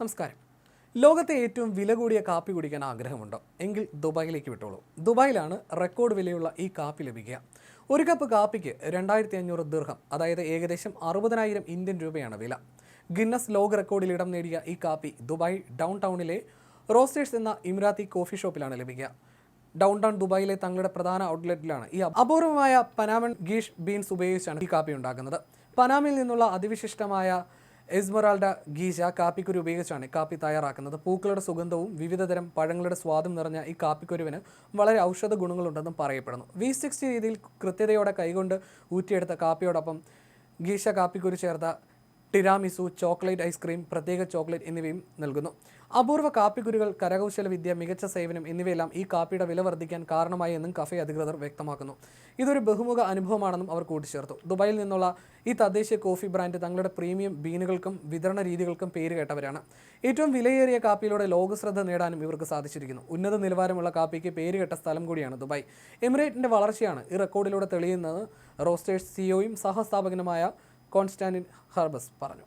നമസ്കാരം. ലോകത്തെ ഏറ്റവും വില കൂടിയ കാപ്പി കുടിക്കാൻ ആഗ്രഹമുണ്ടോ? എങ്കിൽ ദുബായിലേക്ക് വിട്ടോളൂ. ദുബായിലാണ് റെക്കോർഡ് വിലയുള്ള ഈ കാപ്പി ലഭിക്കുക. ഒരു കപ്പ് കാപ്പിക്ക് രണ്ടായിരത്തി അഞ്ഞൂറ് ദീർഘം അതായത് ഏകദേശം അറുപതിനായിരം ഇന്ത്യൻ രൂപയാണ് വില. ഗിന്നസ് ലോക റെക്കോർഡിൽ ഇടം നേടിയ ഈ കാപ്പി ദുബായ് ഡൗൺ ടൗണിലെ റോസ്റ്റേഴ്സ് എന്ന ഇമ്രാത്തി കോഫി ഷോപ്പിലാണ് ലഭിക്കുക. ഡൗൺ ടൗൺ ദുബായിലെ തങ്ങളുടെ പ്രധാന ഔട്ട്ലെറ്റിലാണ് ഈ അപൂർവമായ പനാമൻ ഗീഷ് ബീൻസ് ഉപയോഗിച്ചാണ് ഈ കാപ്പി ഉണ്ടാക്കുന്നത്. പനാമിൽ നിന്നുള്ള അതിവിശിഷ്ടമായ എസ്മറാൾഡ ഗീജ കാപ്പിക്കുരു ഉപയോഗിച്ചാണ് കാപ്പി തയ്യാറാക്കുന്നത്. പൂക്കളുടെ സുഗന്ധവും വിവിധതരം പഴങ്ങളുടെ സ്വാദും നിറഞ്ഞ ഈ കാപ്പിക്കുരുവിന് വളരെ ഔഷധ ഗുണങ്ങളുണ്ടെന്നും പറയപ്പെടുന്നു. വി സിക്സ്റ്റി രീതിയിൽ കൃത്യതയോടെ കൈകൊണ്ട് ഊറ്റിയെടുത്ത കാപ്പിയോടൊപ്പം ഗീഷ കാപ്പിക്കുരു ചേർത്ത ടിരാമിസു ചോക്ലേറ്റ് ഐസ്ക്രീം പ്രത്യേക ചോക്ലേറ്റ് എന്നിവയും നൽകുന്നു. അപൂർവ കാപ്പിക്കുരുകൾ കരകൗശല വിദ്യ മികച്ച സേവനം എന്നിവയെല്ലാം ഈ കാപ്പിയുടെ വില വർദ്ധിക്കാൻ കാരണമായി എന്നും കഫേ അധികൃതർ വ്യക്തമാക്കുന്നു. ഇതൊരു ബഹുമുഖ അനുഭവമാണെന്നും അവർ കൂട്ടിച്ചേർത്തു. ദുബായിൽ നിന്നുള്ള ഈ തദ്ദേശീയ കോഫി ബ്രാൻഡ് തങ്ങളുടെ പ്രീമിയം ബീനുകൾക്കും വിതരണ രീതികൾക്കും പേര് കേട്ടവരാണ്. ഏറ്റവും വിലയേറിയ കാപ്പിയിലൂടെ ലോകശ്രദ്ധ നേടാനും ഇവർക്ക് സാധിച്ചിരിക്കുന്നു. ഉന്നത നിലവാരമുള്ള കാപ്പിക്ക് പേര് കേട്ട സ്ഥലം കൂടിയാണ് ദുബായ്. എമിറേറ്റിന്റെ വളർച്ചയാണ് ഈ റെക്കോർഡിലൂടെ തെളിയുന്നത്. റോസ്റ്റേഴ്സ് സിഒയും സഹസ്ഥാപകനുമായ കോൺസ്റ്റാന്റിൻ ഹർബസ് പറഞ്ഞു.